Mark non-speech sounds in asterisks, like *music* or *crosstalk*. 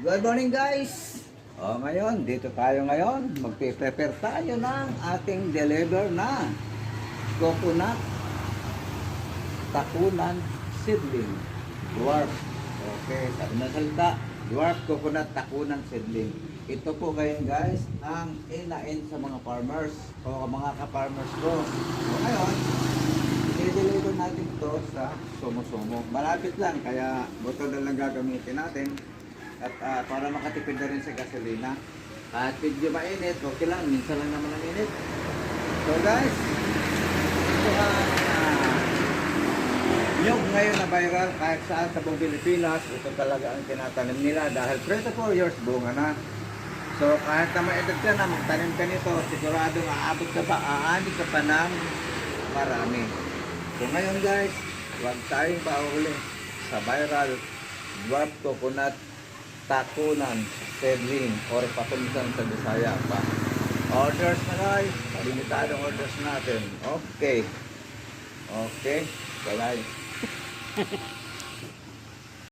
Good morning guys! O ngayon, dito tayo ngayon. Magpe-prepare tayo ng ating deliver na coconut takunan seedling. Dwarf. Okay, sabi na salita. Dwarf coconut takunan seedling. Ito po ngayon guys, ang inain sa mga farmers o mga ka-farmers ko. So ngayon, i-deliver natin to sa Sumo-Sumo. Malapit lang, kaya buto na lang gagamitin natin. At ah, para makatipid na rin sa gasolina. At medyo mainit, okay lang, minsan lang naman ang init. So guys, ito ang ah, nyug ngayon na viral kahit saan sa buong Pilipinas. Ito talaga ang tinatanim nila dahil 24 years bunga na. So kahit na maedad ka na, magtanim ka nito, sigurado aabot ka pa, aani ka pa ng marami. So ngayon guys, huwag tayong pauli sa viral dwarf coconut takunan seedling or pakunsan sa Bisaya pa. Orders na guys, limitadong orders natin. Okay. Okay, bye *laughs*